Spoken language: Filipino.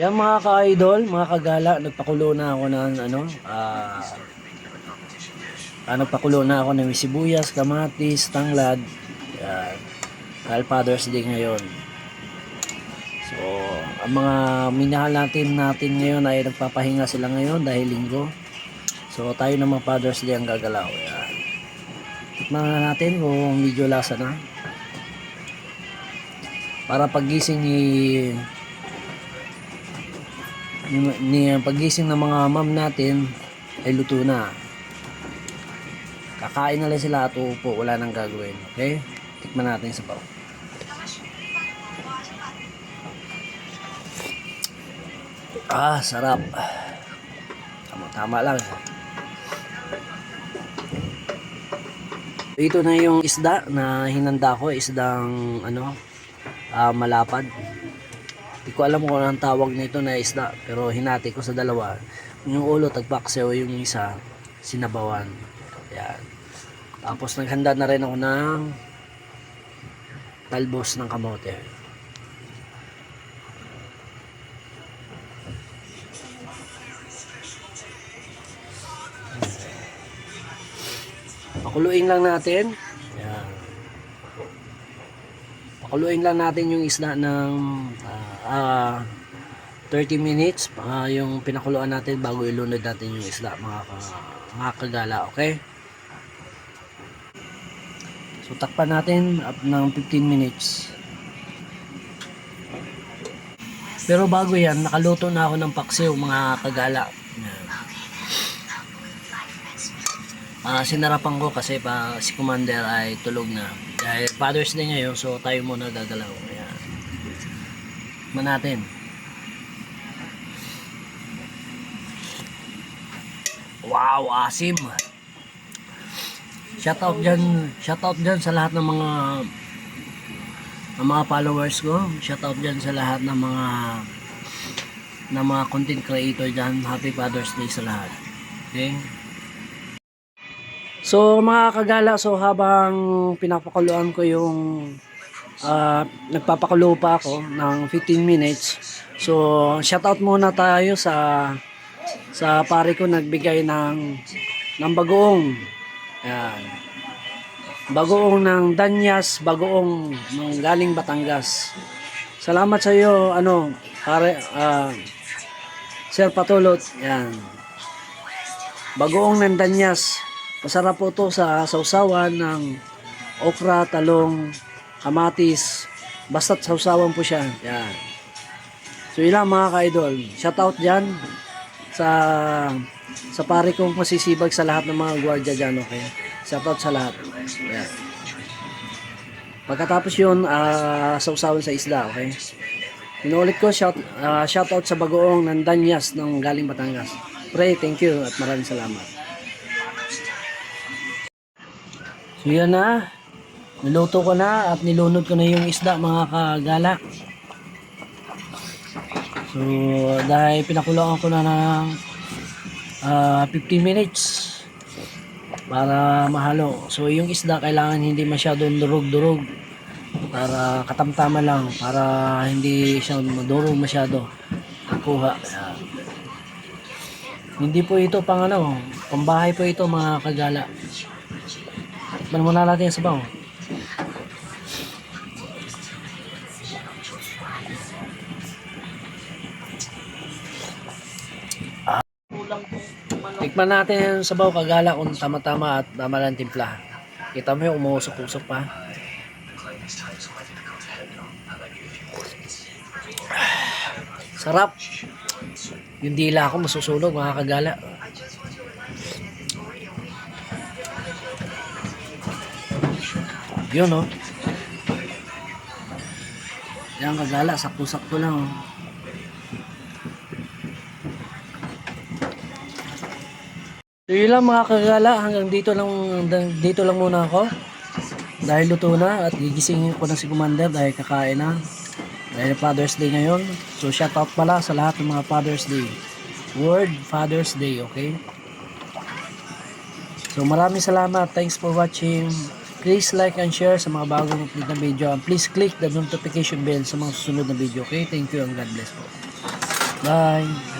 Yan mga ka-idol, mga kagala, nagpakulo na ako ng ano, ah, ah, nagpakulo na ako ng sibuyas, kamatis, tanglad. Yan. Dahil Father's Day ngayon. So, ang mga minahal natin natin ngayon ay nagpapahinga sila ngayon dahil linggo. So, tayo naman Father's Day ang gagalaw. Yan. Na natin kung medyo lasa na. Para pagising ni ni, ni pagising ng mga ma'am natin ay luto na. Kakain na lang sila at uupo, wala nang gagawin. Okay? Tikman natin sa pao. Ah, sarap. Tama, tama lang. Ito na yung isda na hinanda ko, isdang ano, ah, malapad. Ko alam kung anong tawag nito na isda, pero hinati ko sa dalawa. Yung ulo tagpaksew, yung isa sinabawan. Yan. Tapos naghanda na rin ako ng talbos ng kamote. Pakuluin lang natin. Yan. Pakuluin lang natin yung isda ng ah, ah, 30 minutes ah, yung pinakuluan natin bago ilunod natin yung isda mga, ka- mga kagala, okay? So takpan natin up ng 15 minutes. Pero bago yan, nakaluto na ako ng paksiw mga kagala. Ah, sinarapan ko kasi pa si Commander ay tulog na. Dahil Father's Day ngayon, so tayo muna gagalaw. Ayan. Man natin. Wow, asim. Shoutout dyan, shoutout dyan sa lahat ng mga ng mga followers ko. Shoutout dyan sa lahat ng mga ng mga content creator dyan. Happy Father's Day sa lahat. Okay? So mga kagala, so habang pinapakuluan ko yung ah, nagpapakulo pa ako ng 15 minutes. So shoutout muna tayo sa sa pare ko nagbigay ng ng bagoong. Yan. Bagoong ng Danyas, bagoong ng galing Batangas. Salamat sa iyo ano, pare ah, Sir Patulot. Yan. Bagoong ng Danyas. Masarap po to sa sausawan ng okra, talong, kamatis. Basta't sausawan po siya. Yan. So yun mga ka-idol. Shout out dyan sa sa pare kong masisibag sa lahat ng mga gwardiya dyan, okay? Shout out sa lahat. Yan. Pagkatapos yun, ah, sausawan sa isla, okay? Inuulit ko, shout, ah, shout out sa bagoong ng Danyas ng galing Batangas. Pray, thank you at maraming salamat. So yan na. Niluto ko na at nilunod ko na yung isda mga kagala. So dahil pinakuloan ko na ng ah, 15 minutes para mahalo. So yung isda kailangan hindi masyadong durog-durog para katamtaman lang para hindi siya madurog masyado kuha. Yan. Hindi po ito pang ano, pambahay po ito mga kagala. Tikman muna natin yung sabaw. Ah. Tikman natin yung sabaw kagala kung tama-tama at tama timpla. Kita mo yung umuusok-usok pa. Sarap. Yung dila ko masusunog mga kagala. Yun oh. Yan kagala, sakto-sakto lang oh. So yun lang mga kagala, hanggang dito lang dito lang muna ako. Dahil luto na at gigisingin ko na si Commander dahil kakain na. Dahil Father's Day ngayon. So shout out pala sa lahat ng mga Father's Day. Word Father's Day, okay? So maraming salamat. Thanks for watching. Please like and share sa mga bagong upload na video. And please click the notification bell sa mga susunod na video. Okay? Thank you and God bless po. Bye.